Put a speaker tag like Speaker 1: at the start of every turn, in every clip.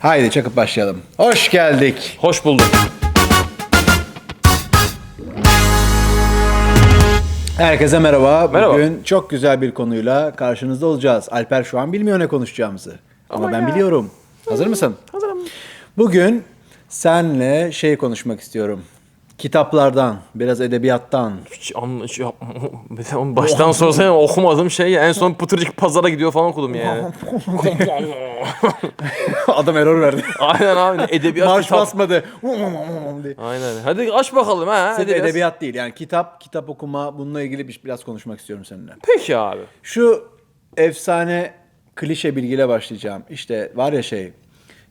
Speaker 1: Haydi çakıp başlayalım. Hoş geldik.
Speaker 2: Hoş bulduk.
Speaker 1: Herkese merhaba.
Speaker 2: Merhaba.
Speaker 1: Bugün çok güzel bir konuyla karşınızda olacağız. Alper şu an bilmiyor ne konuşacağımızı. Ama,
Speaker 2: Ama
Speaker 1: ben
Speaker 2: ya.
Speaker 1: biliyorum. Hazır mısın?
Speaker 2: Hazırım.
Speaker 1: Bugün senle şey konuşmak istiyorum. Kitaplardan, biraz edebiyattan.
Speaker 2: Hiç anlaş yap. Baştan sorsana okumadığım şey ya. En son Pıtırcık pazara gidiyor falan okudum yani.
Speaker 1: Adam error verdi.
Speaker 2: Aynen abi. Edebiyat
Speaker 1: Marş
Speaker 2: kitap.
Speaker 1: basmadı.
Speaker 2: Aynen. Hadi aç bakalım ha.
Speaker 1: Sırf
Speaker 2: Edebiyat.
Speaker 1: edebiyat değil yani kitap, kitap okuma bununla ilgili bir- biraz konuşmak istiyorum seninle.
Speaker 2: Peki abi.
Speaker 1: Şu efsane klişe bilgiyle başlayacağım. İşte var ya şey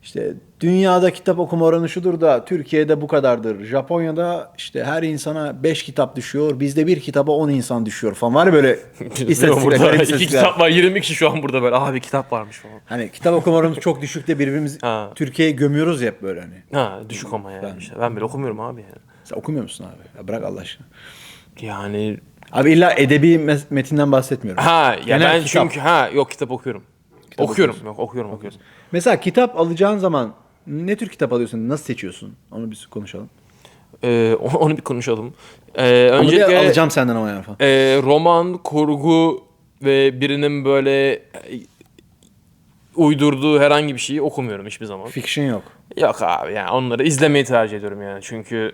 Speaker 1: işte dünyada kitap okuma oranı şudur da Türkiye'de bu kadardır. Japonya'da işte her insana 5 kitap düşüyor. Bizde bir kitaba 10 insan düşüyor falan. Var ya böyle istatistikler,
Speaker 2: iki kitap var. 20 kişi şu an burada böyle. Abi kitap varmış falan.
Speaker 1: Hani kitap okuma oranımız çok düşük de birbirimiz
Speaker 2: Ha.
Speaker 1: Türkiye'yi gömüyoruz ya hep böyle hani.
Speaker 2: Ha düşük ama yani. işte. Ben bile okumuyorum abi yani.
Speaker 1: Sen okumuyor musun abi? Ya bırak Allah aşkına.
Speaker 2: Yani
Speaker 1: Abi illa edebi metinden bahsetmiyorum.
Speaker 2: ha ya
Speaker 1: Genel
Speaker 2: ben
Speaker 1: kitap.
Speaker 2: çünkü ha yok kitap okuyorum. Okuyorum. Yok okuyorum okuyorum.
Speaker 1: Mesela kitap alacağın zaman ne tür kitap alıyorsun? Nasıl seçiyorsun? Onu bir konuşalım.
Speaker 2: Ee, onu, bir konuşalım. Ee,
Speaker 1: Onu bir
Speaker 2: öncelikle
Speaker 1: alacağım senden ama yani falan.
Speaker 2: e, roman, kurgu ve birinin böyle e, uydurduğu herhangi bir şeyi okumuyorum hiçbir zaman.
Speaker 1: Fiction yok.
Speaker 2: Yok abi yani onları izlemeyi tercih ediyorum yani. Çünkü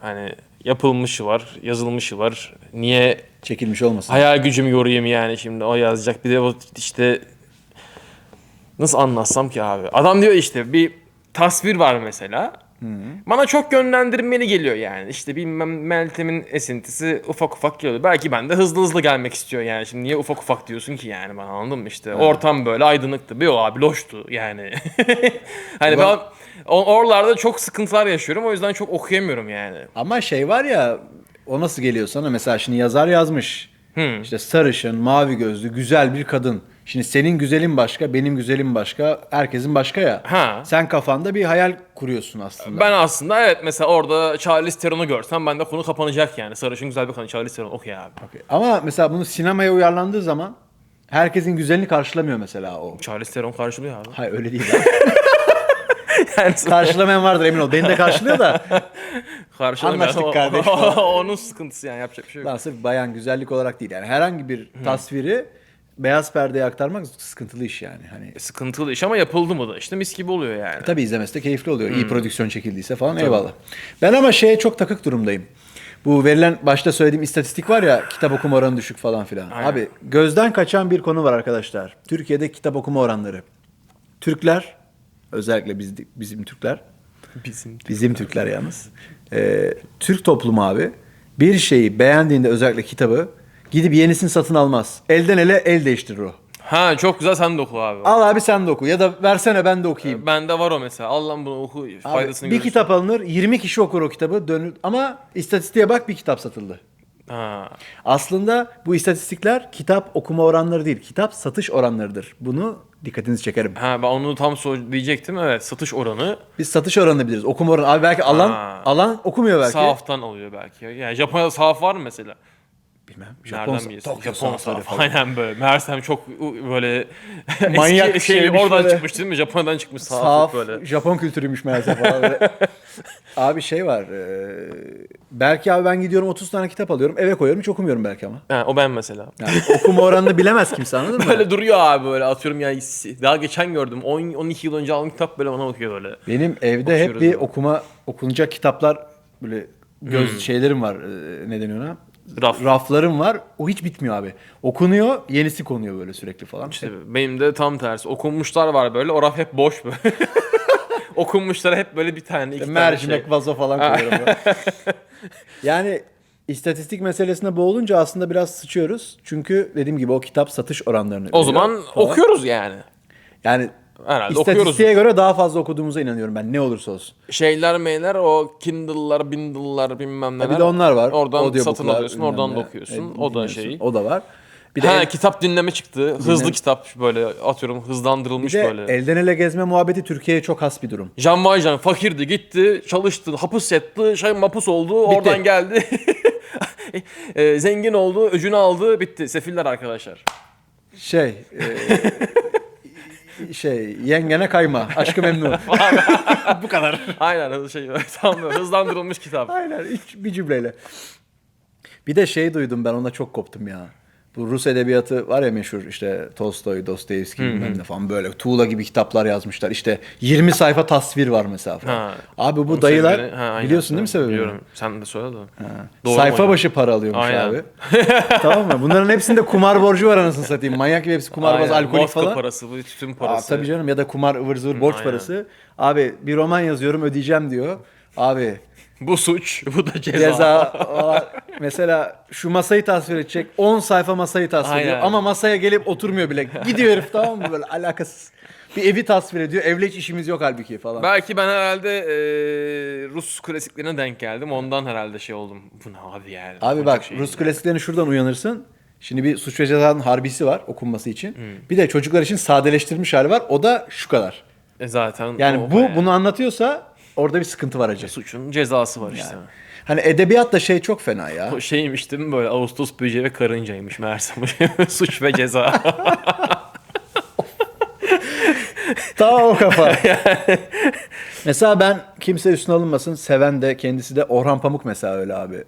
Speaker 2: hani yapılmışı var, yazılmışı var. Niye
Speaker 1: Çekilmiş olmasın.
Speaker 2: hayal gücümü yorayım yani şimdi o yazacak. Bir de o işte nasıl anlatsam ki abi. Adam diyor işte bir tasvir var mesela. Bana çok yönlendirmeli geliyor yani. İşte bilmem Meltem'in esintisi ufak ufak geliyor. Belki ben de hızlı hızlı gelmek istiyor yani. Şimdi niye ufak ufak diyorsun ki yani bana anladın mı işte. Ortam böyle aydınlıktı. Bir o abi loştu yani. hani ben o- oralarda çok sıkıntılar yaşıyorum. O yüzden çok okuyamıyorum yani.
Speaker 1: Ama şey var ya o nasıl geliyor sana? Mesela şimdi yazar yazmış. İşte sarışın, mavi gözlü, güzel bir kadın. Şimdi senin güzelin başka, benim güzelim başka, herkesin başka ya.
Speaker 2: Ha.
Speaker 1: Sen kafanda bir hayal kuruyorsun aslında.
Speaker 2: Ben aslında evet mesela orada Charlize Theron'u görsem ben de konu kapanacak yani. Sarışın güzel bir kadın Charlize Theron okey abi.
Speaker 1: Okey. Ama mesela bunu sinemaya uyarlandığı zaman herkesin güzelini karşılamıyor mesela o.
Speaker 2: Charlize Theron karşılıyor abi.
Speaker 1: Hayır öyle değil.
Speaker 2: Yani
Speaker 1: Karşılamayan vardır emin ol. Beni de karşılıyor da.
Speaker 2: karşılamıyor.
Speaker 1: Anlaştık
Speaker 2: O-
Speaker 1: kardeş.
Speaker 2: Onun sıkıntısı yani yapacak bir şey yok.
Speaker 1: Lan sırf bayan güzellik olarak değil. Yani herhangi bir tasviri beyaz perdeye aktarmak sıkıntılı iş yani. Hani
Speaker 2: Sıkıntılı iş ama yapıldı mı da işte mis gibi oluyor yani.
Speaker 1: Tabii izlemesi de keyifli oluyor. İyi prodüksiyon çekildiyse falan eyvallah. Ben ama şeye çok takık durumdayım. Bu verilen başta söylediğim istatistik var ya kitap okuma oranı düşük falan filan.
Speaker 2: Aynen.
Speaker 1: Abi gözden kaçan bir konu var arkadaşlar. Türkiye'de kitap okuma oranları. Türkler özellikle biz, bizim Türkler
Speaker 2: Bizim.
Speaker 1: bizim Türkler yalnız. Ee, Türk toplumu abi bir şeyi beğendiğinde özellikle kitabı gidip yenisini satın almaz. Elden ele el değiştirir o.
Speaker 2: Ha çok güzel sen de oku abi.
Speaker 1: Al abi sen de oku ya da versene ben de okuyayım.
Speaker 2: Bende var o mesela. Al lan bunu oku
Speaker 1: Abi,
Speaker 2: faydasını
Speaker 1: bir
Speaker 2: görürsün.
Speaker 1: kitap alınır, 20 kişi okur o kitabı dönür ama istatistiğe bak bir kitap satıldı.
Speaker 2: Ha.
Speaker 1: Aslında bu istatistikler kitap okuma oranları değil, kitap satış oranlarıdır. Bunu dikkatinizi çekerim.
Speaker 2: Ha ben onu tam sor- diyecektim. Evet satış oranı
Speaker 1: Biz satış oranını biliriz. Okuma oranı. Abi belki alan
Speaker 2: Ha.
Speaker 1: alan okumuyor belki.
Speaker 2: sahaftan alıyor belki. Yani Japonya'da sahaf var mı mesela?
Speaker 1: Bilmem.
Speaker 2: Nereden
Speaker 1: Japon? Tokyo
Speaker 2: Japon sahaf.
Speaker 1: falan.
Speaker 2: Aynen böyle. Meğersem çok böyle
Speaker 1: Manyak
Speaker 2: eski şey
Speaker 1: şeymiş
Speaker 2: oradan
Speaker 1: böyle.
Speaker 2: çıkmış değil mi? Japonya'dan çıkmış sahaf,
Speaker 1: Sahaf,
Speaker 2: böyle.
Speaker 1: Japon kültürüymüş meğerse falan böyle. abi şey var. e, belki abi ben gidiyorum 30 tane kitap alıyorum. Eve koyuyorum hiç okumuyorum belki ama.
Speaker 2: Ha, o ben mesela.
Speaker 1: Yani okuma oranını bilemez kimse anladın mı?
Speaker 2: Böyle duruyor abi böyle atıyorum yani daha geçen gördüm 10 12 yıl önce aldığım kitap böyle ona bakıyor böyle.
Speaker 1: Benim evde hep bir
Speaker 2: böyle.
Speaker 1: okuma okunacak kitaplar böyle göz şeylerim var. e, Ne deniyor ona?
Speaker 2: Raf.
Speaker 1: Raflarım var. O hiç bitmiyor abi. Okunuyor, yenisi konuyor böyle sürekli falan.
Speaker 2: İşte benim de tam tersi. Okunmuşlar var böyle. O raf hep boş böyle. Okunmuşlar hep böyle bir tane iki tane
Speaker 1: Mercimek,
Speaker 2: şey.
Speaker 1: vazo falan koyuyorum. böyle. yani istatistik meselesine boğulunca aslında biraz sıçıyoruz. Çünkü dediğim gibi o kitap satış oranlarını
Speaker 2: O
Speaker 1: veriyor
Speaker 2: zaman
Speaker 1: falan.
Speaker 2: okuyoruz yani.
Speaker 1: Yani
Speaker 2: Herhalde okuyoruz.
Speaker 1: istatistiğe göre daha fazla okuduğumuza inanıyorum ben ne olursa olsun.
Speaker 2: Şeyler meyler o Kindle'lar, Bindle'lar bilmem neler.
Speaker 1: Bir de onlar var.
Speaker 2: Oradan satın alıyorsun,
Speaker 1: bilmem
Speaker 2: oradan
Speaker 1: ne.
Speaker 2: da okuyorsun.
Speaker 1: E,
Speaker 2: o da
Speaker 1: dinliyorsun.
Speaker 2: şey.
Speaker 1: O da var. Bir de
Speaker 2: ha
Speaker 1: el-
Speaker 2: kitap dinleme çıktı. Hızlı kitap böyle atıyorum
Speaker 1: Bir
Speaker 2: hızlandırılmış
Speaker 1: de
Speaker 2: böyle.
Speaker 1: elden ele gezme muhabbeti Türkiye'ye çok has bir durum.
Speaker 2: Can Valjean fakirdi gitti çalıştı hapus yattı şey mapus oldu oradan geldi. E, zengin oldu öcünü aldı bitti sefiller arkadaşlar.
Speaker 1: Şey, e, şey yengene kayma. Aşkı memnun. Bu kadar.
Speaker 2: Aynen şey tam böyle hızlandırılmış kitap.
Speaker 1: Aynen hiç bir cümleyle. Bir de şey duydum ben ona çok koptum ya. Bu Rus edebiyatı var ya meşhur işte Tolstoy, Dostoyevski bilmem ne falan böyle tuğla gibi kitaplar yazmışlar. İşte 20 sayfa tasvir var mesela falan.
Speaker 2: Ha.
Speaker 1: Abi bu
Speaker 2: Onun
Speaker 1: dayılar
Speaker 2: sebebini- Ha, aynen.
Speaker 1: biliyorsun değil mi sebebini?
Speaker 2: Biliyorum. Sen de söyle de. Doğru
Speaker 1: Sayfa
Speaker 2: mu
Speaker 1: başı para alıyormuş
Speaker 2: Aynen.
Speaker 1: abi. tamam mı? Bunların hepsinde kumar borcu var anasını satayım. Manyak gibi hepsi kumarbaz,
Speaker 2: Aynen.
Speaker 1: alkolik
Speaker 2: Vodka
Speaker 1: falan.
Speaker 2: parası, bu tütün
Speaker 1: Aa,
Speaker 2: parası.
Speaker 1: tabii canım ya da kumar ıvır zıvır borç
Speaker 2: aynen.
Speaker 1: parası. Abi bir roman yazıyorum ödeyeceğim diyor. Abi
Speaker 2: Bu suç, bu da ceza.
Speaker 1: ceza mesela şu masayı tasvir edecek 10 sayfa masayı tasvir ediyor ama masaya gelip oturmuyor bile. Gidiyor herif tamam mı böyle alakasız. Bir evi tasvir ediyor. Evle hiç işimiz yok halbuki falan.
Speaker 2: Belki ben herhalde e, Rus klasiklerine denk geldim. Ondan herhalde şey oldum. Bu ne abi yani?
Speaker 1: Abi bak
Speaker 2: şey
Speaker 1: Rus klasiklerini şuradan uyanırsın. Şimdi bir suç ve cezanın harbisi var okunması için.
Speaker 2: Hmm.
Speaker 1: Bir de çocuklar için sadeleştirilmiş hali var. O da şu kadar.
Speaker 2: E zaten
Speaker 1: Yani bu
Speaker 2: bayağı.
Speaker 1: bunu anlatıyorsa orada bir sıkıntı var acı.
Speaker 2: suçun cezası var işte.
Speaker 1: Hani edebiyat da şey çok fena ya.
Speaker 2: O şeymiş değil mi böyle Ağustos böceği ve karıncaymış meğerse bu suç ve ceza.
Speaker 1: Tamam o kafa. mesela ben kimse üstüne alınmasın. Seven de kendisi de Orhan Pamuk mesela öyle abi.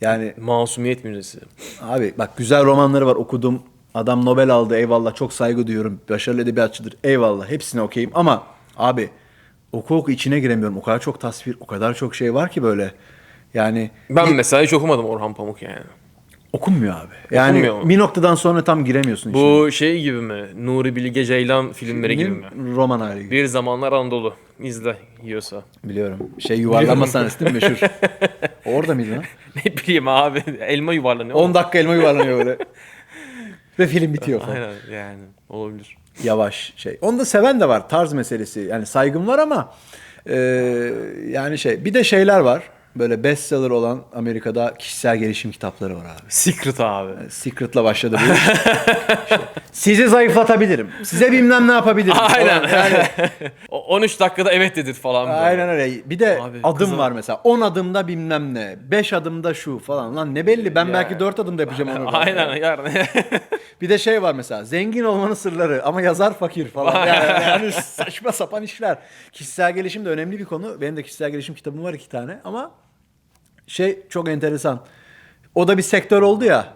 Speaker 1: Yani
Speaker 2: Masumiyet Müzesi.
Speaker 1: abi bak güzel romanları var okudum. Adam Nobel aldı eyvallah çok saygı duyuyorum. Başarılı edebiyatçıdır eyvallah hepsine okeyim ama abi oku oku içine giremiyorum. O kadar çok tasvir o kadar çok şey var ki böyle. Yani
Speaker 2: Ben mesela hiç okumadım Orhan Pamuk yani.
Speaker 1: okunmuyor abi. Yani
Speaker 2: Okunmuyor mu?
Speaker 1: bir noktadan sonra tam giremiyorsun.
Speaker 2: Bu şey gibi mi? Nuri Bilge Ceylan filmleri gibi mi?
Speaker 1: Roman hali gibi.
Speaker 2: Bir zamanlar Anadolu. İzle yiyorsa.
Speaker 1: Biliyorum. Şey yuvarlanma sahnesi değil mi meşhur? Orada mıydı lan?
Speaker 2: Ne bileyim abi. Elma yuvarlanıyor.
Speaker 1: 10 dakika elma yuvarlanıyor böyle. Ve film bitiyor falan.
Speaker 2: Aynen yani olabilir.
Speaker 1: Yavaş şey. Onu da seven de var. Tarz meselesi. Yani saygım var ama e, yani şey. Bir de şeyler var. Böyle bestseller olan Amerika'da kişisel gelişim kitapları var abi.
Speaker 2: Secret abi.
Speaker 1: Secret'la başladı bu iş. İşte, Sizi zayıflatabilirim. Size bilmem ne yapabilirim.
Speaker 2: Aynen.
Speaker 1: Yani,
Speaker 2: O 13 dakikada evet dedir falan böyle.
Speaker 1: aynen öyle. Bir de
Speaker 2: Abi,
Speaker 1: adım
Speaker 2: kızım-
Speaker 1: var mesela. 10 adımda bilmem ne. 5 adımda şu falan. Lan ne belli. Ben
Speaker 2: Ya.
Speaker 1: belki 4 adımda yapacağım onu.
Speaker 2: Aynen yani.
Speaker 1: Bir de şey var mesela zengin olmanın sırları ama yazar fakir falan. Yani, yani saçma sapan işler. Kişisel gelişim de önemli bir konu. Benim de kişisel gelişim kitabım var iki tane ama şey çok enteresan. O da bir sektör oldu ya.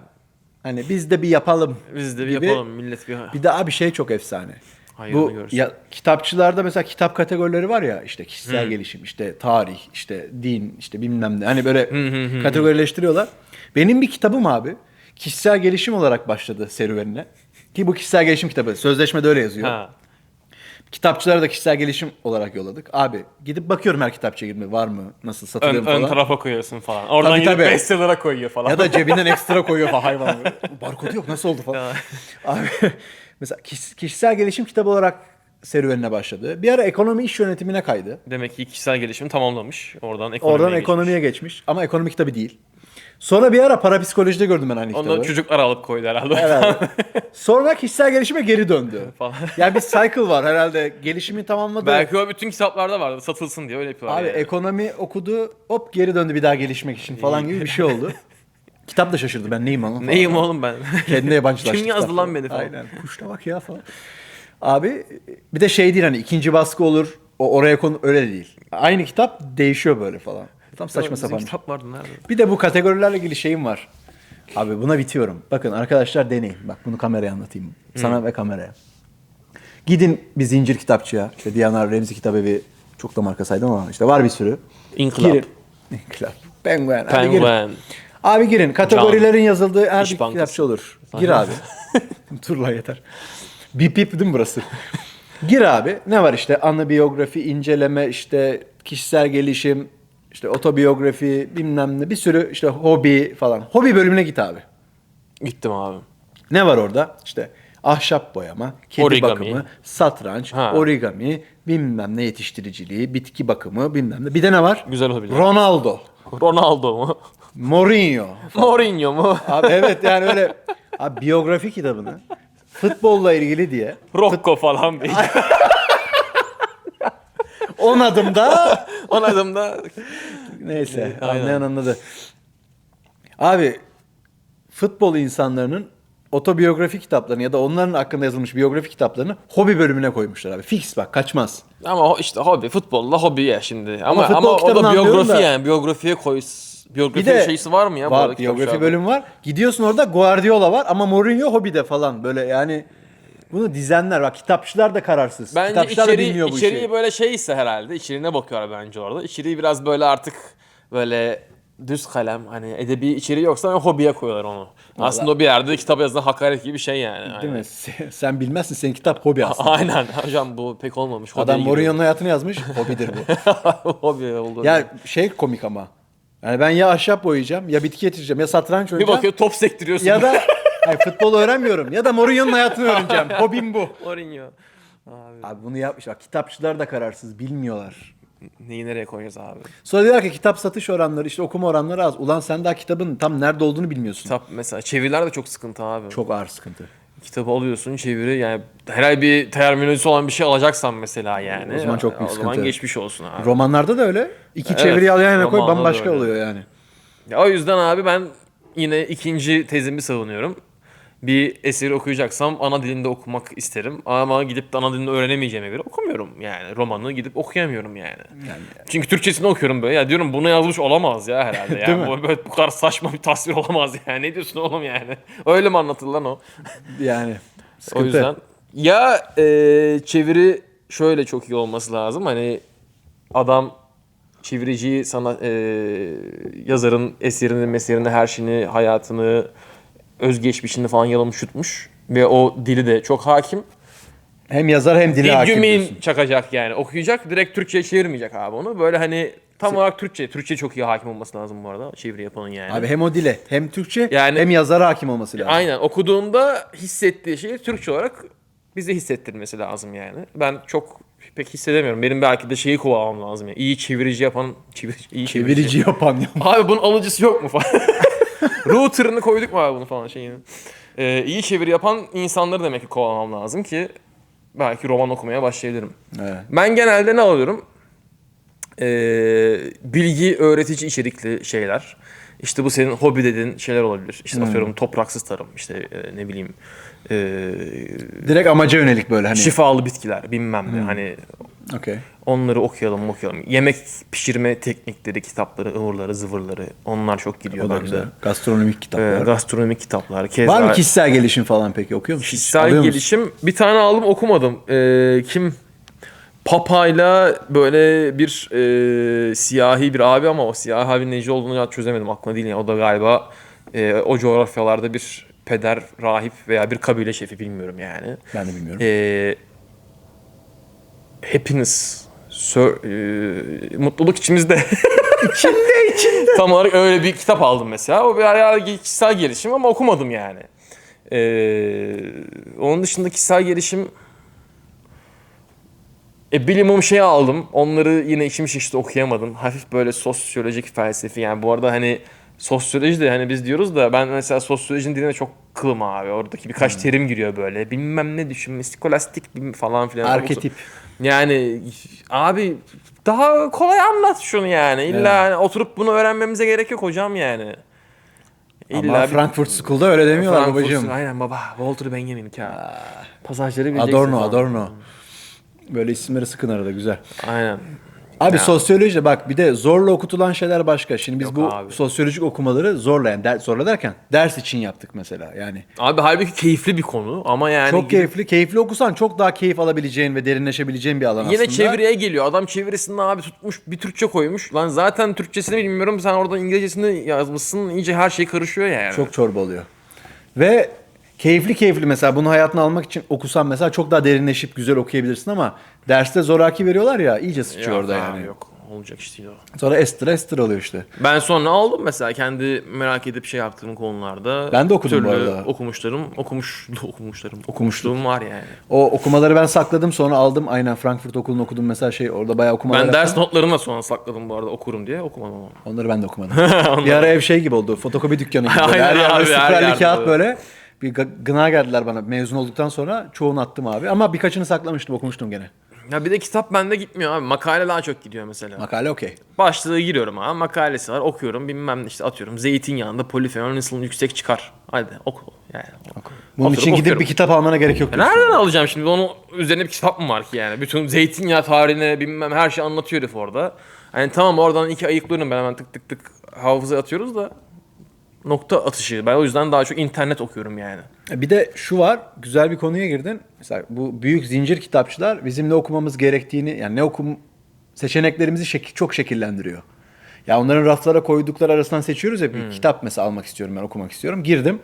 Speaker 1: Hani biz de bir yapalım.
Speaker 2: Biz de bir
Speaker 1: gibi.
Speaker 2: yapalım millet bir...
Speaker 1: Bir de abi şey çok efsane.
Speaker 2: Hayrını
Speaker 1: Bu
Speaker 2: görsün.
Speaker 1: ya, kitapçılarda mesela kitap kategorileri var ya işte kişisel gelişim, işte tarih, işte din, işte bilmem ne. Hani böyle kategorileştiriyorlar. Benim bir kitabım abi kişisel gelişim olarak başladı serüvenine. Ki bu kişisel gelişim kitabı. Sözleşmede öyle yazıyor.
Speaker 2: Ha.
Speaker 1: Kitapçılara da kişisel gelişim olarak yolladık. Abi gidip bakıyorum her kitapçıya girme var mı, nasıl satılıyor
Speaker 2: Ön,
Speaker 1: mu
Speaker 2: ön
Speaker 1: falan.
Speaker 2: tarafa koyuyorsun falan. Oradan
Speaker 1: Tabii, tabii.
Speaker 2: bestseller'a koyuyor falan.
Speaker 1: Ya da cebinden ekstra koyuyor falan hayvan. Barkodu yok nasıl oldu falan. Abi mesela kiş- kişisel gelişim kitabı olarak serüvenine başladı. Bir ara ekonomi iş yönetimine kaydı.
Speaker 2: Demek ki kişisel gelişimi tamamlamış. Oradan ekonomiye
Speaker 1: Oradan
Speaker 2: geçmiş.
Speaker 1: ekonomiye geçmiş. Ama ekonomi kitabı değil. Sonra bir ara parapsikolojide gördüm ben aynı kitabı.
Speaker 2: Onu çocuklar alıp koydu herhalde.
Speaker 1: Herhalde. Sonra kişisel gelişime geri döndü.
Speaker 2: Falan.
Speaker 1: Yani bir cycle var herhalde. Gelişimi tamamladı.
Speaker 2: Belki o bütün kitaplarda vardı. Satılsın diye öyle yapıyorlar.
Speaker 1: Abi
Speaker 2: yani.
Speaker 1: ekonomi okudu hop geri döndü bir daha gelişmek için falan gibi bir şey oldu. Kitap da şaşırdı ben neyim lan?
Speaker 2: Neyim oğlum ben?
Speaker 1: Kendine yabancılaştı.
Speaker 2: Kim yazdı lan beni falan.
Speaker 1: Aynen. Kuşta bak ya falan. Abi bir de şey değil hani ikinci baskı olur. O oraya konu öyle değil. Aynı kitap değişiyor böyle falan. Tam saçma sapan.
Speaker 2: kitap vardı nerede?
Speaker 1: Bir de bu kategorilerle ilgili şeyim var. Abi buna bitiyorum. Bakın arkadaşlar deneyin. Bak bunu kameraya anlatayım. Sana ve kameraya. Gidin bir zincir kitapçıya. İşte Diyanar Remzi Kitabevi çok da marka saydım ama işte var bir sürü.
Speaker 2: İnkılap.
Speaker 1: Girin. İnkılap. Penguen. Hadi girin.
Speaker 2: Penguen.
Speaker 1: Abi girin. Kategorilerin yazıldığı her
Speaker 2: İş
Speaker 1: bir
Speaker 2: Bankası.
Speaker 1: kitapçı olur. Gir abi. Dur lan yeter. Bip bip değil mi burası? Gir abi. Ne var işte? Anı biyografi, inceleme, işte kişisel gelişim, işte otobiyografi, bilmem ne. Bir sürü işte hobi falan. Hobi bölümüne git abi.
Speaker 2: Gittim abi.
Speaker 1: Ne var orada? İşte ahşap boyama, kedi
Speaker 2: Origami.
Speaker 1: bakımı, satranç,
Speaker 2: Ha.
Speaker 1: origami, bilmem ne yetiştiriciliği, bitki bakımı, bilmem ne. Bir de ne var?
Speaker 2: Güzel hobiler.
Speaker 1: Ronaldo,
Speaker 2: Ronaldo mu?
Speaker 1: Mourinho.
Speaker 2: Mourinho mu?
Speaker 1: Abi evet yani öyle abi biyografi kitabını futbolla ilgili diye
Speaker 2: Rocco falan bir.
Speaker 1: 10 adımda
Speaker 2: On adımda
Speaker 1: neyse
Speaker 2: Aynen.
Speaker 1: anlayan anladı. Abi futbol insanlarının otobiyografi kitaplarını ya da onların hakkında yazılmış biyografi kitaplarını hobi bölümüne koymuşlar abi. Fix bak kaçmaz.
Speaker 2: Ama işte hobi, futbolla hobi ya şimdi. Ama ama,
Speaker 1: futbol
Speaker 2: o
Speaker 1: kitabını
Speaker 2: da
Speaker 1: anlıyorum
Speaker 2: biyografi
Speaker 1: da-
Speaker 2: yani. Biyografiye koy. Biyografi
Speaker 1: Bir de
Speaker 2: şeysi var mı ya? bu
Speaker 1: var
Speaker 2: arada
Speaker 1: biyografi
Speaker 2: kitapçılarda?
Speaker 1: bölümü var. Gidiyorsun orada Guardiola var ama Mourinho hobide falan böyle yani bunu dizenler bak kitapçılar da kararsız.
Speaker 2: Bence
Speaker 1: kitapçılar da
Speaker 2: içeri,
Speaker 1: bilmiyor bu
Speaker 2: içeriği
Speaker 1: işi.
Speaker 2: böyle şeyse herhalde içeriğine bakıyorlar bence orada. İçeriği biraz böyle artık böyle düz kalem hani edebi içeriği yoksa hobiye koyuyorlar onu. Aslında o bir yerde kitap yazılan hakaret gibi bir şey yani.
Speaker 1: Değil
Speaker 2: Aynen.
Speaker 1: mi? Sen- bilmezsin senin kitap hobi aslında.
Speaker 2: Aynen. Hocam bu pek olmamış. Hobiye
Speaker 1: Adam
Speaker 2: giriyor.
Speaker 1: Mourinho'nun hayatını yazmış. Hobidir bu.
Speaker 2: hobi oldu.
Speaker 1: ya şey komik ama. Yani ben ya ahşap boyayacağım ya bitki yetiştireceğim ya satranç
Speaker 2: bir
Speaker 1: oynayacağım.
Speaker 2: bakıyor top sektiriyorsun.
Speaker 1: Ya da hayır, futbol öğrenmiyorum. Ya da Mourinho'nun hayatını öğreneceğim. Hobim bu.
Speaker 2: Mourinho.
Speaker 1: Abi bunu yapmış. Bak kitapçılar da kararsız. Bilmiyorlar.
Speaker 2: Neyi nereye koyacağız abi?
Speaker 1: Sonra diyorlar ki kitap satış oranları işte okuma oranları az. Ulan sen daha kitabın tam nerede olduğunu bilmiyorsun.
Speaker 2: Kitap mesela çeviriler de çok sıkıntı abi.
Speaker 1: Çok ağır sıkıntı.
Speaker 2: Kitabı alıyorsun çeviri yani herhangi bir terminolojisi olan bir şey alacaksan mesela yani.
Speaker 1: O zaman çok büyük
Speaker 2: O zaman
Speaker 1: sıkıntı.
Speaker 2: geçmiş olsun abi.
Speaker 1: Romanlarda da öyle. İki
Speaker 2: Evet,
Speaker 1: çeviri yan yana koy bambaşka oluyor yani.
Speaker 2: Ya o yüzden abi ben yine ikinci tezimi savunuyorum. Bir eseri okuyacaksam ana dilinde okumak isterim. Ama gidip de ana dilini öğrenemeyeceğime göre okumuyorum yani. Romanı gidip okuyamıyorum yani. Çünkü Türkçesini okuyorum böyle. Ya diyorum bunu yazmış olamaz ya herhalde.
Speaker 1: Değil
Speaker 2: Yani
Speaker 1: mi?
Speaker 2: bu, böyle, bu kadar saçma bir tasvir olamaz yani. Ne diyorsun oğlum yani? Öyle mi anlatılır lan o?
Speaker 1: Yani sıkıntı.
Speaker 2: O yüzden ya e, çeviri şöyle çok iyi olması lazım. Hani adam çeviriciyi sana e, yazarın eserini, meserini, her şeyini, hayatını, özgeçmişini falan yalamış yutmuş. Ve o dili de çok hakim.
Speaker 1: Hem yazar hem dili hakim diyorsun.
Speaker 2: çakacak yani. Okuyacak direkt Türkçe'ye çevirmeyecek abi onu. Böyle hani tam olarak Türkçe. Türkçe çok iyi hakim olması lazım bu arada. Çeviri yapanın yani.
Speaker 1: Abi hem o dile hem Türkçe
Speaker 2: Yani-
Speaker 1: hem yazara hakim olması lazım.
Speaker 2: Aynen okuduğunda hissettiği şeyi Türkçe olarak bize hissettirmesi lazım yani. Ben çok pek hissedemiyorum. Benim belki de şeyi kovalamam lazım. Yani. İyi çevirici yapan, çevirici, iyi
Speaker 1: Çevirici yapan ya.
Speaker 2: Abi bunun alıcısı yok mu falan. Router'ını koyduk mu abi bunu falan şeyini. Ee, iyi çeviri yapan insanları demek ki kovalamam lazım ki belki roman okumaya başlayabilirim.
Speaker 1: Evet.
Speaker 2: Ben genelde ne alıyorum? Ee, bilgi öğretici içerikli şeyler. İşte bu senin hobi dediğin şeyler olabilir. İşte
Speaker 1: Hmm.
Speaker 2: atıyorum topraksız tarım, işte e, ne bileyim e,
Speaker 1: Direkt amaca yönelik böyle hani.
Speaker 2: şifalı bitkiler bilmem
Speaker 1: Hmm.
Speaker 2: ne. Hani
Speaker 1: Okey.
Speaker 2: onları okuyalım okuyalım. Yemek pişirme teknikleri, kitapları, ıvırları, zıvırları onlar çok gidiyor
Speaker 1: O da
Speaker 2: bende.
Speaker 1: güzel. Gastronomik
Speaker 2: Ee,
Speaker 1: kitaplar.
Speaker 2: gastronomik kitaplar. Keza
Speaker 1: Var mı kişisel gelişim falan peki okuyor musun?
Speaker 2: Kişisel
Speaker 1: Alıyor musun?
Speaker 2: gelişim bir tane aldım okumadım. Ee, kim? Papa'yla böyle bir e, siyahi bir abi ama o siyahi abinin neci olduğunu çözemedim aklıma değil. Yani. O da galiba e, o coğrafyalarda bir peder, rahip veya bir kabile şefi bilmiyorum yani.
Speaker 1: Ben de bilmiyorum.
Speaker 2: E, happiness, sir- e, mutluluk içimizde.
Speaker 1: içinde içinde.
Speaker 2: Tam olarak öyle bir kitap aldım mesela. O bir ayağı kişisel gelişim ama okumadım yani. Ee, onun dışında kişisel gelişim e, bilimum şey aldım. Onları yine içim şişti okuyamadım. Hafif böyle sosyolojik felsefi. Yani bu arada hani sosyoloji de hani biz diyoruz da ben mesela sosyolojinin diline çok kılım abi. Oradaki birkaç terim giriyor böyle. Bilmem ne düşünme, skolastik falan filan.
Speaker 1: Arketip.
Speaker 2: Yani abi daha kolay anlat şunu yani. İlla
Speaker 1: Evet.
Speaker 2: hani oturup bunu öğrenmemize gerek yok hocam yani.
Speaker 1: Ama
Speaker 2: bir-
Speaker 1: Frankfurt School'da öyle demiyorlar
Speaker 2: Frankfurt-
Speaker 1: babacığım.
Speaker 2: Aynen baba. Walter Benjamin ka. Pasajları bileceksin
Speaker 1: Adorno. Adorno. Böyle isimleri sıkın arada güzel.
Speaker 2: Aynen.
Speaker 1: Abi
Speaker 2: Ya.
Speaker 1: sosyoloji bak bir de zorla okutulan şeyler başka. Şimdi biz
Speaker 2: Yok
Speaker 1: bu
Speaker 2: abi.
Speaker 1: sosyolojik okumaları zorla yani der- zorla derken ders için yaptık mesela yani.
Speaker 2: Abi halbuki keyifli bir konu ama yani
Speaker 1: çok
Speaker 2: gidip-
Speaker 1: keyifli. Keyifli okusan çok daha keyif alabileceğin ve derinleşebileceğin bir alan
Speaker 2: Yine
Speaker 1: aslında.
Speaker 2: çeviriye geliyor. Adam çevirisinde abi tutmuş bir Türkçe koymuş. Lan zaten Türkçesini bilmiyorum. Sen oradan İngilizcesini yazmışsın. İyice her şey karışıyor yani.
Speaker 1: Çok çorba oluyor. Ve keyifli keyifli mesela bunu hayatına almak için okusan mesela çok daha derinleşip güzel okuyabilirsin ama derste zoraki veriyorlar ya iyice sıçıyor
Speaker 2: Yok
Speaker 1: orada yani.
Speaker 2: Yok. Olacak iş değil o.
Speaker 1: Sonra ester ester oluyor işte.
Speaker 2: Ben sonra aldım mesela kendi merak edip şey yaptığım konularda.
Speaker 1: Ben de okudum bu arada.
Speaker 2: Okumuşlarım, okumuş, okumuşlarım. Okumuşluğum var yani.
Speaker 1: O okumaları ben sakladım sonra aldım. Aynen Frankfurt Okulu'nu okudum mesela şey orada bayağı okumalar
Speaker 2: Ben
Speaker 1: yaptım.
Speaker 2: ders notlarını da sonra sakladım bu arada okurum diye okumadım ama.
Speaker 1: Onları ben de okumadım. bir ara ev şey gibi oldu. Fotokopi dükkanı gibi.
Speaker 2: Aynen
Speaker 1: her yer
Speaker 2: abi,
Speaker 1: böyle
Speaker 2: her yerde
Speaker 1: kağıt
Speaker 2: böyle.
Speaker 1: Bir gı- gına geldiler bana mezun olduktan sonra çoğunu attım abi. Ama birkaçını saklamıştım okumuştum gene.
Speaker 2: Ya bir de kitap bende gitmiyor abi. Makale daha çok gidiyor mesela.
Speaker 1: Makale okey.
Speaker 2: Başlığı giriyorum abi. Makalesi var. Okuyorum. Bilmem ne işte atıyorum. Zeytinyağında polifenol nasıl yüksek çıkar. Hadi oku. Yani.
Speaker 1: Bunun
Speaker 2: Oturup
Speaker 1: için gidip
Speaker 2: okuyorum.
Speaker 1: bir kitap almana gerek yok. diyorsun.
Speaker 2: Nereden alacağım şimdi? Onun üzerine bir kitap mı var ki yani? Bütün zeytinyağı tarihine bilmem her şey anlatıyor herif orada. Yani tamam oradan iki ayıklıyorum ben hemen tık tık tık hafıza atıyoruz da nokta atışı. Ben o yüzden daha çok internet okuyorum yani.
Speaker 1: Bir de şu var, güzel bir konuya girdin. Mesela bu büyük zincir kitapçılar bizim ne okumamız gerektiğini, yani ne okum seçeneklerimizi şek- çok şekillendiriyor. Ya onların raflara koydukları arasından seçiyoruz ya bir kitap mesela almak istiyorum ben okumak istiyorum. Girdim.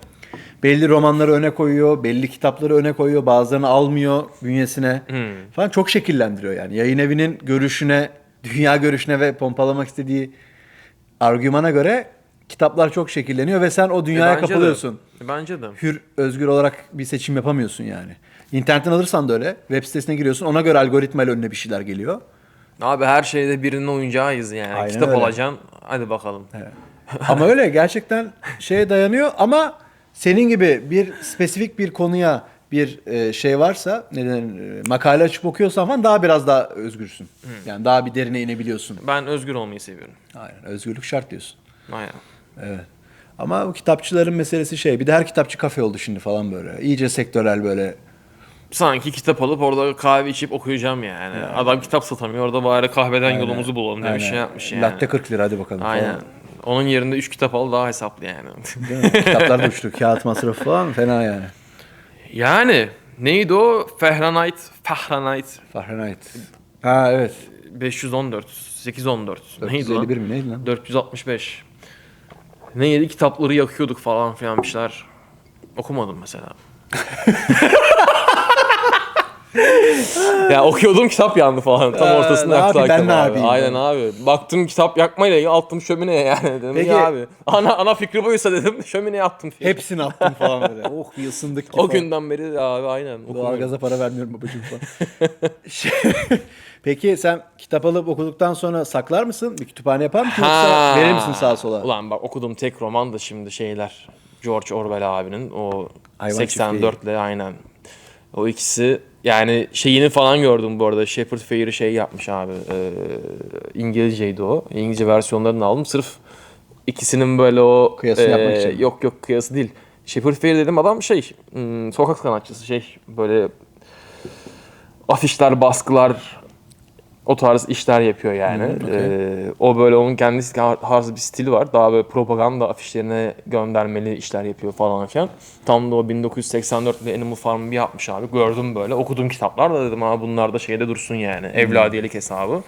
Speaker 1: Belli romanları öne koyuyor, belli kitapları öne koyuyor, bazılarını almıyor bünyesine falan çok şekillendiriyor yani. Yayın evinin görüşüne, dünya görüşüne ve pompalamak istediği argümana göre kitaplar çok şekilleniyor ve sen o dünyaya
Speaker 2: E, bence de.
Speaker 1: kapılıyorsun
Speaker 2: E, Bence de.
Speaker 1: hür, özgür olarak bir seçim yapamıyorsun yani. İnternetten alırsan da öyle. Web sitesine giriyorsun. Ona göre algoritmayla önüne bir şeyler geliyor.
Speaker 2: Abi her şeyde birinin oyuncağıyız yani.
Speaker 1: Aynen
Speaker 2: Kitap
Speaker 1: öyle.
Speaker 2: alacaksın. Hadi bakalım.
Speaker 1: ama öyle gerçekten şeye dayanıyor ama senin gibi bir spesifik bir konuya bir e, şey varsa neden makale açıp okuyorsan falan daha biraz daha özgürsün. Yani daha bir derine inebiliyorsun.
Speaker 2: Ben özgür olmayı seviyorum.
Speaker 1: Aynen. Özgürlük şart diyorsun.
Speaker 2: Aynen.
Speaker 1: Evet. Ama bu kitapçıların meselesi şey. Bir de her kitapçı kafe oldu şimdi falan böyle. İyice sektörel böyle.
Speaker 2: Sanki kitap alıp orada kahve içip okuyacağım yani. Adam kitap satamıyor. Orada bari kahveden yolumuzu bulalım diye bir şey
Speaker 1: Aynen.
Speaker 2: yapmış yani.
Speaker 1: Latte 40 lira hadi bakalım. falan.
Speaker 2: Aynen. Onun yerinde 3 kitap al daha hesaplı yani.
Speaker 1: Kitaplar da uçtu. Kağıt masrafı falan fena yani.
Speaker 2: yani neydi o? Fahrenheit, Fahrenheit
Speaker 1: Fahrenheit. Ha evet.
Speaker 2: 514, 814. Neydi
Speaker 1: 451
Speaker 2: lan?
Speaker 1: mi neydi lan?
Speaker 2: 465. Neydi? Kitapları yakıyorduk falan filan bir şeyler. Okumadım mesela. ya okuyordum kitap yandı falan. Tam
Speaker 1: Aa,
Speaker 2: ortasında
Speaker 1: ne
Speaker 2: yaktı
Speaker 1: yapayım, ben ne
Speaker 2: abi.
Speaker 1: yapayım
Speaker 2: Aynen abi. Baktım kitap yakmayla ilgili attım şömineye yani. Dedim
Speaker 1: Peki-
Speaker 2: ya abi. Ana, ana fikri buysa dedim şömineye attım.
Speaker 1: Hepsini attım falan böyle. oh bir ısındık ki
Speaker 2: o
Speaker 1: falan.
Speaker 2: günden beri abi aynen. okumuyorum.
Speaker 1: Doğalgaza para vermiyorum babacığım falan. Şey- Peki sen kitap alıp okuduktan sonra saklar mısın? Bir kütüphane yapar mısın yoksa verir misin sağa sola?
Speaker 2: Ulan bak okuduğum tek roman da şimdi şeyler. George Orwell abinin o
Speaker 1: Hayvan
Speaker 2: 84 ile aynen. O ikisi yani şeyini falan gördüm bu arada. Shepard Fair'ı şey yapmış abi. E, İngilizceydi o. İngilizce versiyonlarını aldım. Sırf ikisinin böyle o
Speaker 1: Kıyasını yapmak için?
Speaker 2: Yok yok kıyası değil. Shepard Fair dedim adam şey hmm, sokak sanatçısı şey böyle afişler, baskılar o tarz işler yapıyor yani. Ee, o böyle onun kendisi tarz bir stili var. Daha böyle propaganda afişlerine göndermeli işler yapıyor falan filan. Tam da o 1984'te Animal Farm'ı bir yapmış abi. Gördüm böyle. Okuduğum kitaplar da dedim abi bunlar da şeyde dursun yani. Evladiyelik hesabı.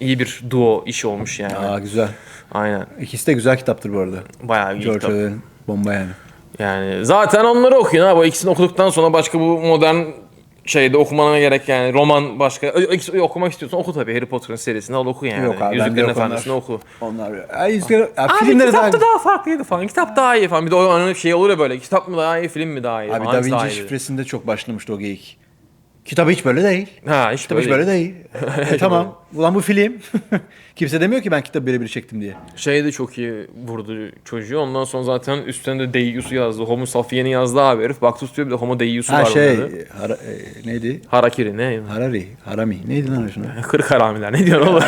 Speaker 2: İyi bir duo iş olmuş yani.
Speaker 1: Aa güzel.
Speaker 2: Aynen.
Speaker 1: İkisi de güzel kitaptır bu arada.
Speaker 2: Bayağı iyi
Speaker 1: George
Speaker 2: kitap.
Speaker 1: Bomba yani.
Speaker 2: Yani zaten onları okuyun abi. İkisini okuduktan sonra başka bu modern şeyde okumana gerek yani. Roman başka. Ö- okumak istiyorsan oku tabii. Harry Potter'ın serisini al oku yani.
Speaker 1: Yok abi, bende
Speaker 2: Yüzüklerin
Speaker 1: yok onlar.
Speaker 2: Efendisi'ni oku.
Speaker 1: Onlar ya, yüzükler, ya,
Speaker 2: Abi
Speaker 1: filmleri daha...
Speaker 2: kitapta daha... farklıydı falan. Kitap daha iyi falan. Bir de o hani şey olur ya böyle. Kitap mı daha iyi, film mi daha iyi?
Speaker 1: Abi Da
Speaker 2: Hangisi daha
Speaker 1: Vinci şifresinde çok başlamıştı o geyik. Kitap hiç böyle değil.
Speaker 2: Ha hiç
Speaker 1: Kitap
Speaker 2: böyle,
Speaker 1: hiç böyle
Speaker 2: değil.
Speaker 1: değil. E, tamam. Ulan bu film. Kimse demiyor ki ben kitabı birebir çektim diye.
Speaker 2: Şey de çok iyi vurdu çocuğu. Ondan sonra zaten üstünde de Deiyus'u yazdı. Homo sapiens'i yazdı abi herif. Baktı tutuyor bir de Homo Deiyus'u
Speaker 1: Ha
Speaker 2: var
Speaker 1: şey,
Speaker 2: dedi.
Speaker 1: hara, e, neydi?
Speaker 2: Harakiri ne?
Speaker 1: Harari, Harami. Neydi lan o şunu?
Speaker 2: Kırk haramiler ne diyorsun oğlum?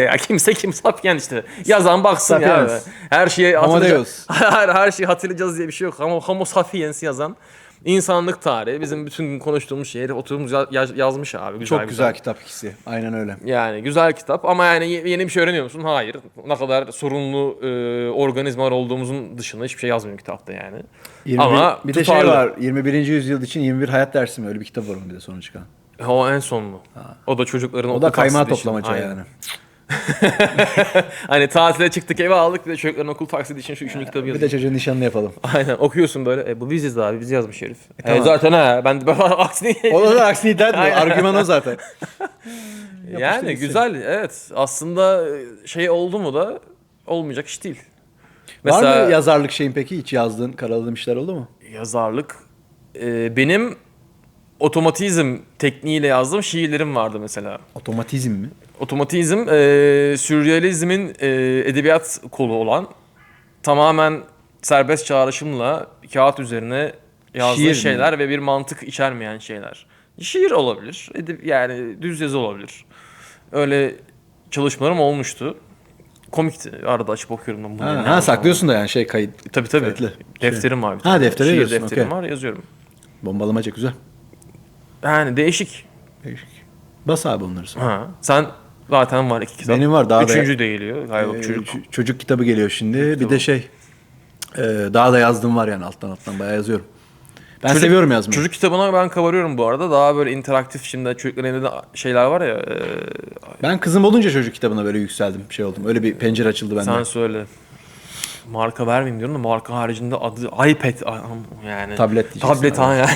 Speaker 2: ya kimse kim sapyen işte. Yazan baksın ya. Abi. Her şeyi
Speaker 1: Homo
Speaker 2: hatırlayacağız. Her, her şeyi hatırlayacağız diye bir şey yok. Ama Homo sapiens yazan insanlık tarihi bizim bütün gün konuştuğumuz şeyleri oturmuş ya- yaz- yazmış abi. Güzel,
Speaker 1: Çok güzel kitap ikisi. Aynen öyle.
Speaker 2: Yani güzel kitap ama yani ye- yeni bir şey öğreniyor musun? Hayır. Ne kadar sorunlu e, organizmalar olduğumuzun dışında hiçbir şey yazmıyor kitapta yani.
Speaker 1: 21,
Speaker 2: Ama
Speaker 1: bir de şey
Speaker 2: tutarlı.
Speaker 1: var. 21. yüzyıl için 21 hayat dersi mi? Öyle bir kitap var onun bir de sonra çıkan.
Speaker 2: O en son mu? O da çocukların
Speaker 1: O da kaymağı
Speaker 2: taksidi için.
Speaker 1: toplamaca
Speaker 2: Aynen. Hani tatile çıktık eve aldık bir de çocukların okul taksidi için şu üçüncü kitabı
Speaker 1: Bir de çocuğun nişanını yapalım.
Speaker 2: Aynen okuyorsun böyle. E, bu biziz abi biz yazmış herif. E,
Speaker 1: tamam.
Speaker 2: zaten ha ben de aksini
Speaker 1: O da aksini iddia etmiyor. Argüman o zaten.
Speaker 2: Yani
Speaker 1: gitsin.
Speaker 2: güzel evet. Aslında şey oldu mu da olmayacak iş değil.
Speaker 1: Var mı yazarlık şeyin peki? Hiç yazdığın, karaladığın işler oldu mu?
Speaker 2: yazarlık e, benim otomatizm tekniğiyle yazdığım şiirlerim vardı mesela.
Speaker 1: Otomatizm mi?
Speaker 2: Otomatizm e, sürrealizmin e, edebiyat kolu olan tamamen serbest çağrışımla kağıt üzerine yazdığı
Speaker 1: Şiir mi?
Speaker 2: şeyler ve bir mantık içermeyen şeyler. Şiir olabilir. edip- Yani düz yazı olabilir. Öyle çalışmalarım olmuştu. Komikti. Arada açıp okuyorum. da bunu
Speaker 1: Ha, ha, saklıyorsun da yani şey kayıt.
Speaker 2: Tabii tabii.
Speaker 1: Kayıtlı.
Speaker 2: Defterim var. bir
Speaker 1: Ha, deftere
Speaker 2: Şiir
Speaker 1: yazıyorsun,
Speaker 2: defterim
Speaker 1: okey.
Speaker 2: var yazıyorum.
Speaker 1: Bombalamaca güzel.
Speaker 2: Yani değişik.
Speaker 1: Değişik. Bas abi onları sonra.
Speaker 2: Ha. Sen zaten var iki kitap.
Speaker 1: Benim var, daha da-
Speaker 2: Üçüncü de geliyor galiba
Speaker 1: Ee,
Speaker 2: çocuk.
Speaker 1: çocuk kitabı geliyor şimdi. Bir de şey e, daha da yazdım var yani alttan alttan bayağı yazıyorum. Ben
Speaker 2: Çocuk-
Speaker 1: seviyorum yazmayı.
Speaker 2: Çocuk kitabına ben kabarıyorum bu arada. Daha böyle interaktif şimdi çocukların elinde de şeyler var ya. e,
Speaker 1: Ben kızım olunca çocuk kitabına böyle yükseldim. Şey oldum. Öyle bir pencere açıldı bende.
Speaker 2: sen söyle. Marka vermeyeyim diyorum da marka haricinde adı iPad yani.
Speaker 1: Tablet diyeceksin
Speaker 2: Tablet ha ya.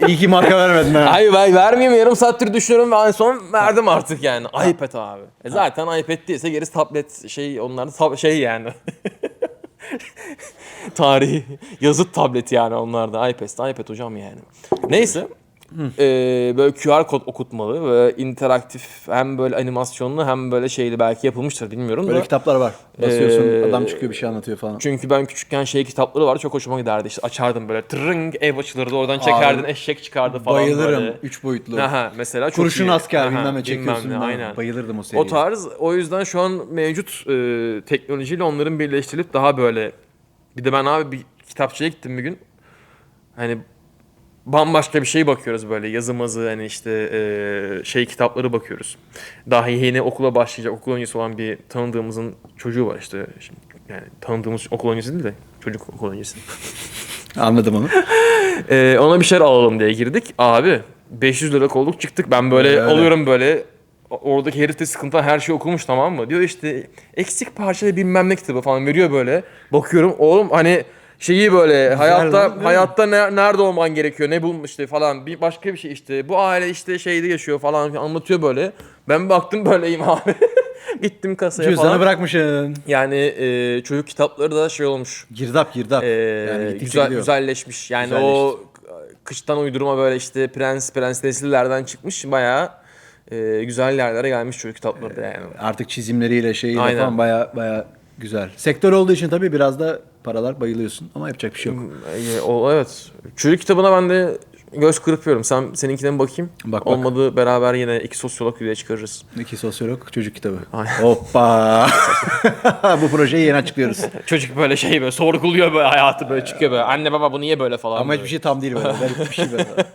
Speaker 1: İyi ki marka vermedin ha.
Speaker 2: Hayır ben vermeyeyim yarım saattir düşünüyorum ve en son verdim artık yani. iPad abi. E zaten iPad değilse gerisi tablet şey onların tab- şey yani. Tarihi yazıt tableti yani onlarda. iPad'de iPad hocam yani. Neyse. Ee, böyle QR kod okutmalı ve interaktif hem böyle animasyonlu hem böyle şeyli belki yapılmıştır bilmiyorum
Speaker 1: Böyle
Speaker 2: da.
Speaker 1: kitaplar var. Basıyorsun
Speaker 2: Ee,
Speaker 1: adam çıkıyor bir şey anlatıyor falan.
Speaker 2: Çünkü ben küçükken şey kitapları vardı çok hoşuma giderdi. İşte açardım böyle tırring ev açılırdı oradan çekerdin eşek çıkardı falan
Speaker 1: Bayılırım.
Speaker 2: böyle.
Speaker 1: Üç boyutlu.
Speaker 2: Aha, mesela çok
Speaker 1: Kurşun
Speaker 2: iyi.
Speaker 1: asker
Speaker 2: Aha,
Speaker 1: bilmem ne çekiyorsun.
Speaker 2: bilmem ne,
Speaker 1: ben
Speaker 2: aynen.
Speaker 1: Bayılırdım o seriye.
Speaker 2: O tarz o yüzden şu an mevcut e, teknolojiyle onların birleştirilip daha böyle bir de ben abi bir kitapçıya gittim bir gün. Hani bambaşka bir şey bakıyoruz böyle yazımızı hani işte e, şey kitapları bakıyoruz. Daha yeni okula başlayacak okul öncesi olan bir tanıdığımızın çocuğu var işte. Şimdi, yani tanıdığımız okul öncesi değil de çocuk okul öncesi.
Speaker 1: Anladım onu.
Speaker 2: Ee, ona bir şeyler alalım diye girdik. Abi 500 lira olduk çıktık. Ben böyle
Speaker 1: Öyle.
Speaker 2: alıyorum böyle. Oradaki herif de sıkıntı her şey okumuş tamam mı? Diyor işte eksik parça bilmem ne kitabı falan veriyor böyle. Bakıyorum oğlum hani şeyi böyle hayatta
Speaker 1: lan,
Speaker 2: hayatta ne- nerede olman gerekiyor ne bulmuş işte falan bir başka bir şey işte bu aile işte şeyde yaşıyor falan anlatıyor böyle. Ben baktım böyleyim abi. Gittim kasaya
Speaker 1: Cüzdanı
Speaker 2: falan.
Speaker 1: bırakmışsın.
Speaker 2: Yani e, çocuk kitapları da şey olmuş.
Speaker 1: Girdap girdap.
Speaker 2: Ee,
Speaker 1: yani
Speaker 2: güzel
Speaker 1: gidiyor.
Speaker 2: güzelleşmiş. Yani
Speaker 1: Güzelleşti.
Speaker 2: o kıştan uydurma böyle işte prens prenseslilerden çıkmış bayağı e, güzel yerlere gelmiş çocuk kitapları da yani.
Speaker 1: Artık çizimleriyle şeyiyle
Speaker 2: Aynen.
Speaker 1: falan baya baya güzel. Sektör olduğu için tabii biraz da paralar bayılıyorsun ama yapacak bir şey yok.
Speaker 2: E, o evet. Çocuk kitabına ben de göz kırpıyorum. Sen seninkine bir bakayım.
Speaker 1: Bak, bak.
Speaker 2: Olmadı beraber yine iki sosyolog videoya çıkarırız.
Speaker 1: İki sosyolog çocuk kitabı.
Speaker 2: Aynen.
Speaker 1: Hoppa. Bu projeyi yeni açıklıyoruz.
Speaker 2: Çocuk böyle şey böyle sorguluyor böyle hayatı böyle çıkıyor böyle. Anne baba bu niye böyle falan.
Speaker 1: Ama
Speaker 2: böyle.
Speaker 1: hiçbir şey tam değil böyle. Garip bir şey böyle.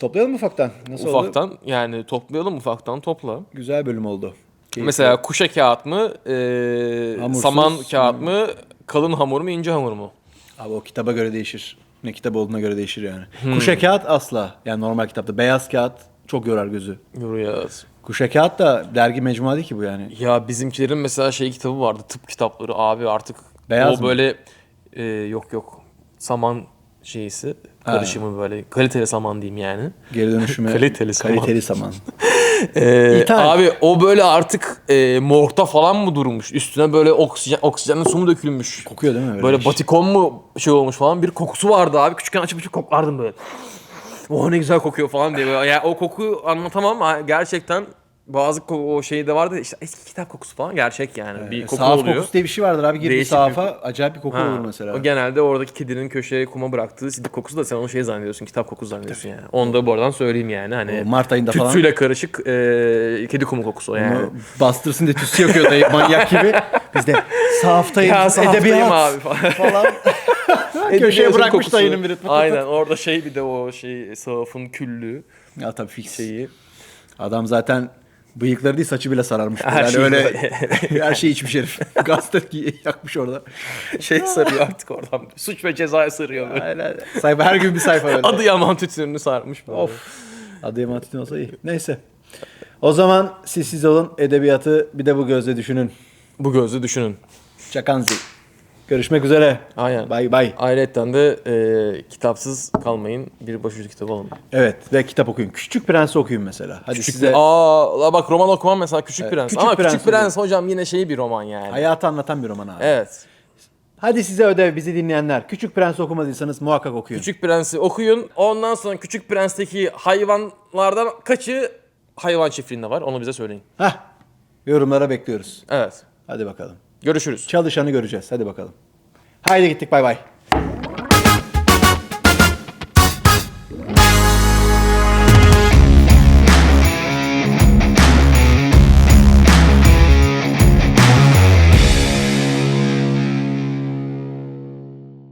Speaker 1: Toplayalım mı ufaktan? Nasıl oldu?
Speaker 2: Ufaktan yani toplayalım ufaktan topla.
Speaker 1: Güzel bölüm oldu. Keyifli.
Speaker 2: Mesela kuşa kağıt mı, e,
Speaker 1: Hamursuz.
Speaker 2: saman kağıt mı, kalın hamur mu, ince hamur mu?
Speaker 1: Abi o kitaba göre değişir. Ne kitap olduğuna göre değişir yani.
Speaker 2: Hmm.
Speaker 1: Kuşa kağıt asla. Yani normal kitapta. Beyaz kağıt çok yorar gözü.
Speaker 2: Yoruyoruz.
Speaker 1: Kuşa kağıt da dergi mecmua değil ki bu yani.
Speaker 2: Ya bizimkilerin mesela şey kitabı vardı, tıp kitapları abi artık.
Speaker 1: Beyaz
Speaker 2: o
Speaker 1: mı?
Speaker 2: böyle e, yok yok saman şeysi karışımı böyle kaliteli saman diyeyim yani.
Speaker 1: Geri dönüşüme
Speaker 2: Kaliteli saman.
Speaker 1: Kaliteli saman.
Speaker 2: Ee,
Speaker 1: İthal.
Speaker 2: abi o böyle artık e, morgda falan mı durmuş? Üstüne böyle oksijen oksijenli su mu dökülmüş?
Speaker 1: Kokuyor değil mi? Öyle
Speaker 2: Böyle
Speaker 1: bir şey.
Speaker 2: batikon mu şey olmuş falan bir kokusu vardı abi. Küçükken açıp açıp koklardım böyle. Oh ne güzel kokuyor falan diye. Böyle. Yani o koku anlatamam ama gerçekten bazı ko- o şey de vardı işte eski kitap kokusu falan gerçek yani. bir koku
Speaker 1: Sahaf
Speaker 2: oluyor.
Speaker 1: kokusu diye bir şey vardır abi. Gir bir
Speaker 2: Değişik bir
Speaker 1: sahafa acayip bir koku
Speaker 2: Ha,
Speaker 1: olur mesela.
Speaker 2: O genelde oradaki kedinin köşeye kuma bıraktığı sidik kokusu da sen onu şey zannediyorsun, kitap kokusu zannediyorsun yani. Onu da bu aradan söyleyeyim yani. Hani
Speaker 1: O Mart ayında falan-
Speaker 2: tütsüyle karışık e, kedi kumu kokusu o yani.
Speaker 1: Onu bastırsın diye tütsü yakıyor dayı manyak gibi. Biz de sahaftayım,
Speaker 2: Ya sahaftayım
Speaker 1: edebiyat
Speaker 2: abi falan.
Speaker 1: falan. Köşeye
Speaker 2: Edebiyatın
Speaker 1: bırakmış
Speaker 2: kokusu.
Speaker 1: dayının biri.
Speaker 2: Aynen orada şey bir de o şey sahafın küllü
Speaker 1: Ya tabii fix.
Speaker 2: şeyi.
Speaker 1: Adam zaten bıyıkları değil saçı bile sararmış.
Speaker 2: Her
Speaker 1: yani
Speaker 2: şey
Speaker 1: öyle her şey içmiş herif. Gazete yakmış orada.
Speaker 2: Şey sarıyor artık oradan. Suç ve cezaya sarıyor böyle.
Speaker 1: Aynen. Sayfa her gün bir sayfa öyle.
Speaker 2: Adıyaman tütününü sarmış böyle.
Speaker 1: Of. Adıyaman Tütün olsa iyi. Neyse. O zaman siz siz olun. Edebiyatı bir de bu gözle düşünün.
Speaker 2: Bu gözle düşünün.
Speaker 1: Çakanzi. Görüşmek üzere.
Speaker 2: Aynen.
Speaker 1: Bay bay.
Speaker 2: Ayrıca de e, kitapsız kalmayın. Bir başucu kitabı alın.
Speaker 1: Evet ve kitap okuyun. Küçük Prens'i okuyun mesela. Hadi
Speaker 2: Küçük
Speaker 1: size
Speaker 2: Aa la bak roman okumam mesela Küçük
Speaker 1: Evet,
Speaker 2: Prens.
Speaker 1: Küçük
Speaker 2: Ama
Speaker 1: Prens
Speaker 2: Küçük Prens hocam yine şey bir roman yani.
Speaker 1: hayatı anlatan bir roman abi.
Speaker 2: Evet.
Speaker 1: Hadi size ödev bizi dinleyenler. Küçük Prens okumadıysanız muhakkak okuyun.
Speaker 2: Küçük Prens'i okuyun. Ondan sonra Küçük Prens'teki hayvanlardan kaçı hayvan çiftliğinde var? Onu bize söyleyin.
Speaker 1: Hah. Yorumlara bekliyoruz.
Speaker 2: Evet.
Speaker 1: Hadi bakalım.
Speaker 2: Görüşürüz.
Speaker 1: Çalışanı göreceğiz. Hadi bakalım. Haydi gittik bay bay.